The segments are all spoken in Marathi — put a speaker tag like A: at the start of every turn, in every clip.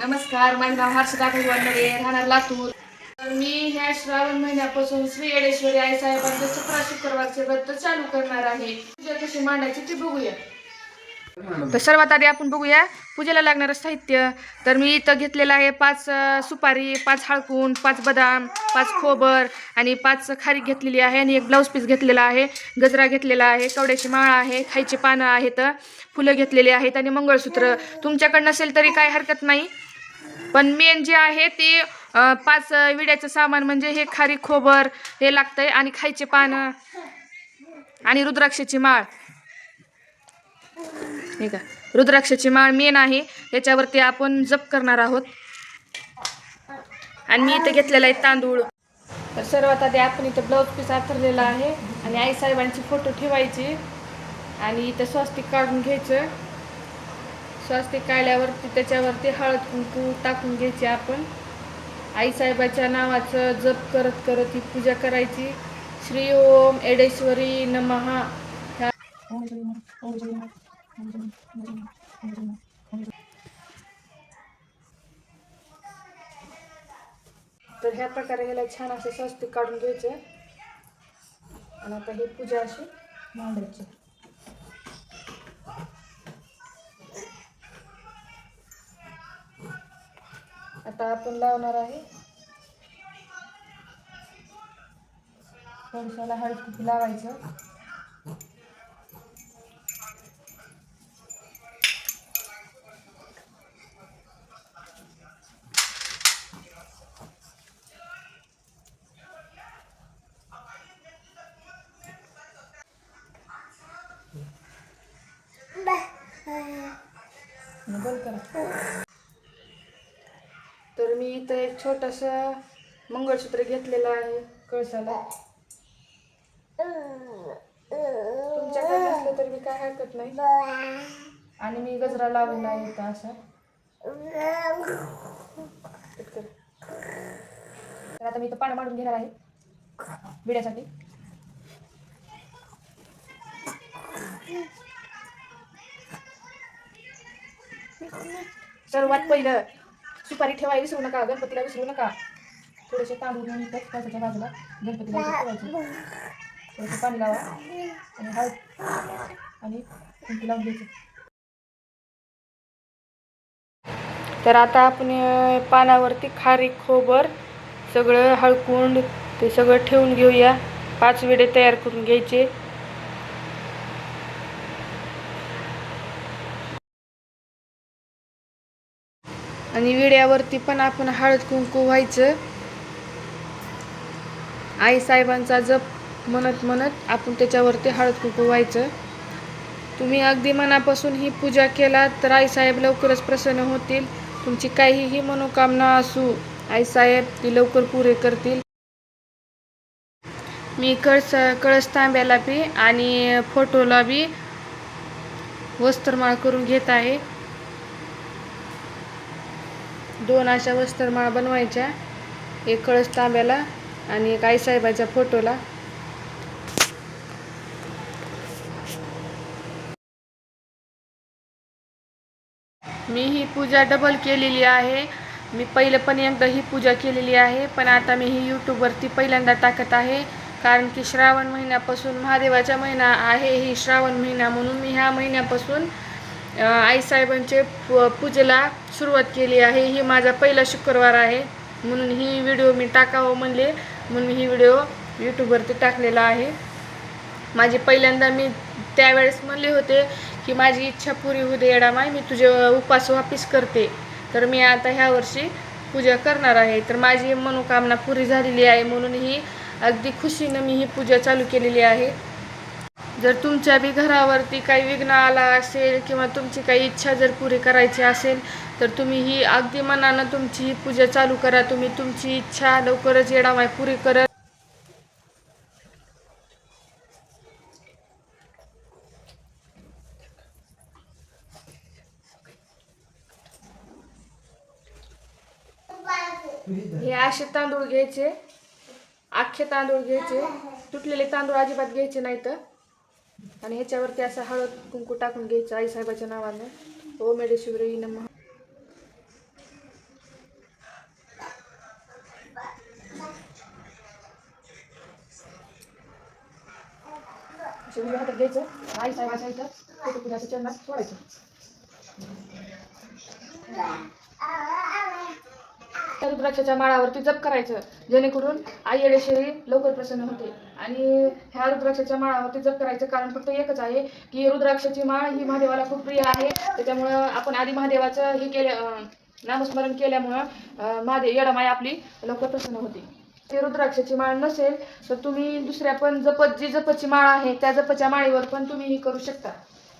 A: नमस्कार माझे नाव हर्षदा भगवान राहणार लातूर. तर मी ह्या श्रावण महिन्यापासून श्री येडेश्वरी आई साहेबांचे सतरा शुक्रवारचे व्रत चालू करणार आहे. पूजा कशी मांडायची ते बघूया. तर सर्वात आधी आपण बघूया पूजेला लागणारं साहित्य. तर मी इथं घेतलेलं आहे पाच सुपारी पाच हळकून पाच बदाम पाच खोबर आणि पाच खारीक घेतलेली आहे आणि एक ब्लाऊज पीस घेतलेला आहे. गजरा घेतलेला आहे कवड्याची माळ आहे खायची पानं आहेत फुलं घेतलेली आहेत आणि मंगळसूत्र. तुमच्याकडं नसेल तरी काय हरकत नाही. पण मेन जे आहे ते पाच विड्याचं सामान म्हणजे हे खारी खोबर हे लागतंय आणि खायचे पानं आणि रुद्राक्षाची माळ. हे का? रुद्राक्षाची माळ मेन आहे. त्याच्यावरती आपण जप करणार आहोत. आणि मी इथं घेतलेला आहे तांदूळ. तर सर्वात आधी आपण इथं ब्लाऊज पीस आथरलेला आहे. आणि आईसाहेबांची फोटो ठेवायची. आणि इथं स्वस्तिक काढून घ्यायचं. स्वास्तिक काढल्यावरती त्याच्यावरती हळद कुंकू टाकून घ्यायची आपण. आईसाहेबाच्या नावाचं जप करत करत ही पूजा करायची. श्री ओम एडेश्वरी नमहा ह्या तर ह्या प्रकारे ह्याला छान असं स्वस्तिक काढून घ्यायचे. आणि आता ही पूजा अशी मांडायची. आता आपण लावणार आहे. थोडशाला हळद लावायचं. बंद करा. तर मी इथं एक छोटंसं मंगळसूत्र घेतलेलं आहे कळसाला. तुमच्याकडे नसलं मी काय हरकत नाही. आणि मी गजरा लावलेला आहे इथं असा. तर आता मी इथं पाणी मारून घेणार आहे विड्यासाठी सर्वात पहिलं सुपारी ठेवायला विसरू नका गणपतीला विसरू नका. थोडेसे तांदूळ घेऊन इथं पावसाच्या बाजूला गणपतीला इथं ठेवायचे. थोडंसं पाणी लावा आणि हळद आणि कुंकू लावून घ्यायचं. तर आता आपण पानावरती खारी खोबर सगळं हळकुंड ते सगळं ठेवून घेऊया. पाच विडे तयार करून घ्यायचे. आणि विड्यावरती पण आपण हळद कुंकू व्हायचं. आई साहेबांचा जप म्हणत म्हणत आपण त्याच्यावरती हळद कुंकू व्हायचं. तुम्ही अगदी मनापासून ही पूजा केला तर आईसाहेब लवकरच प्रसन्न होतील. तुमची काहीही मनोकामना असू आईसाहेब ती लवकर पुरे करतील. मी कळस कळस तांब्याला बी आणि फोटोला बी वस्त्रमाळ करून घेत आहे. दोन अशा वस्त्रमाळ बनवायच्या. एक कळस तांब्याला आणि एक आईसाहेबाच्या फोटोला. मी ही पूजा डबल केलेली आहे. मी पहिले पण एकदा ही पूजा केलेली आहे पण आता मी ही यूट्यूबवरती पहिल्यांदा टाकत आहे. कारण की श्रावण महिन्यापासून महादेवाचा महिना आहे ही श्रावण महिना म्हणून मी ह्या महिन्यापासून आईसाहेबांचे प पूजेला सुरुवात केली आहे. ही माझा पहिला शुक्रवार आहे. म्हणून ही व्हिडिओ मी टाकावं म्हणले. म्हणून ही व्हिडिओ यूट्यूबवरती टाकलेला आहे. माझी पहिल्यांदा मी त्यावेळेस म्हणले होते की माझी इच्छा पुरी होऊ दे येडामाय मी तुझे उपास वापिस करते. तर मी आता ह्या वर्षी पूजा करणार आहे. तर माझी मनोकामना पुरी झालेली आहे. म्हणून ही अगदी खुशीनं मी ही पूजा चालू केलेली आहे. जर तुमच्या बी घरावरती काही विघ्न आला असेल किंवा तुमची काही इच्छा जर पुरी करायची असेल तर तुम्ही ही अगदी मनानं तुमची ही पूजा चालू करा. तुम्ही तुमची इच्छा लवकरच येडामाय पुरी करत. हे असे तांदूळ घ्यायचे. अख्खे तांदूळ घ्यायचे. तुटलेले तांदूळ अजिबात घ्यायचे नाहीत. आणि ह्याच्यावरती असं हळद कुंकू टाकून घ्यायचं आईसाहेबाच्या नावानं. ओ मेडेशिवरी नम. हातात घ्यायचं. आई साहेबाच्या इथं चरणात सोडायचं. त्या रुद्राक्षाच्या माळावरती जप करायचं. जेणेकरून आई येडेश्वरी लवकर प्रसन्न होते आणि ह्या रुद्राक्षाच्या माळावरती जप करायचं कारण फक्त एकच आहे की रुद्राक्षाची माळ ही महादेवाला खूप प्रिय आहे. त्याच्यामुळं आपण आधी महादेवाचं हे केल्या नामस्मरण केल्यामुळं महादेव येडामाई आपली लवकर प्रसन्न होते ते रुद्राक्षाची माळ नसेल तर तुम्ही दुसऱ्या पण जपत जी जपची माळ आहे त्या जपच्या माळीवर पण तुम्ही ही करू शकता.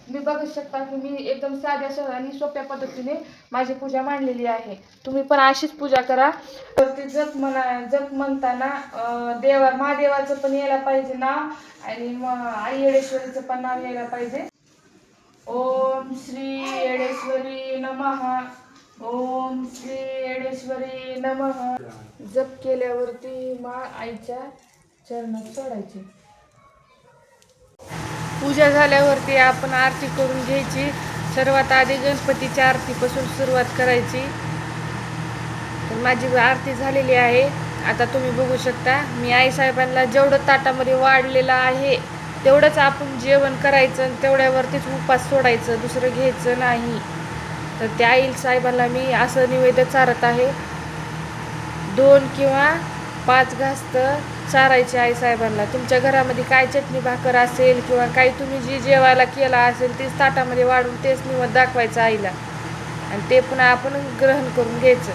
A: तुम्ही बघू शकता की मी एकदम साध्या सरळ आणि सोप्या पद्धतीने माझी पूजा मांडलेली आहे. तुम्ही पण अशीच पूजा करा. तर ते जप म्हणा जप म्हणताना देवा महादेवाचं पण यायला पाहिजे नाव आणि आई येडेश्वरीचं पण नाव यायला पाहिजे. ओम श्री येडेश्वरी नमः. ओम श्री येडेश्वरी नमः. जप केल्यावरती मा आईच्या चरणात चढायची. पूजा झाल्यावरती आपण आरती करून घ्यायची. सर्वात आधी गणपतीच्या आरतीपासून सुरुवात करायची. तर माझी आरती झालेली आहे. आता तुम्ही बघू शकता मी आईसाहेबांना जेवढं ताटामध्ये वाढलेलं आहे तेवढंच आपण जेवण करायचं आणि तेवढ्यावरतीच उपास सोडायचं दुसरं घ्यायचं नाही. तर त्या आई साहेबांना मी असं निवेदन चारत आहे. दोन किंवा पाच घासतं चारायची आई साहेबांना तुमच्या घरामध्ये काय चटणी भाकर असेल किंवा काही तुम्ही जी जेवायला केला असेल तेच ताटामध्ये वाढून तेच निवड दाखवायचं आईला. आणि ते पुन्हा आपण ग्रहण करून घ्यायचं.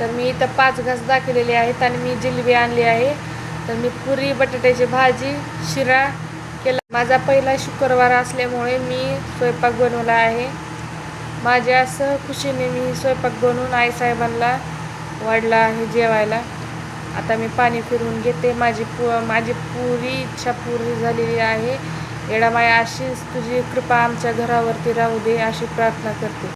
A: तर मी इथं पाच घास दाखवलेले आहेत आणि मी जिलेबी आणली आहे. तर मी पुरी बटाट्याची भाजी शिरा केला. माझा पहिला शुक्रवार असल्यामुळे मी स्वयंपाक बनवला आहे. माझ्या खुशीने मी स्वयंपाक बनवून आईसाहेबांना वाढला आहे जेवायला. आता मी पाणी फिरवून घेते. माझी पु माझी पुरी इच्छा पूर्ण झालेली आहे. येडामाया अशीच तुझी कृपा आमच्या घरावरती राहू दे अशी प्रार्थना करते.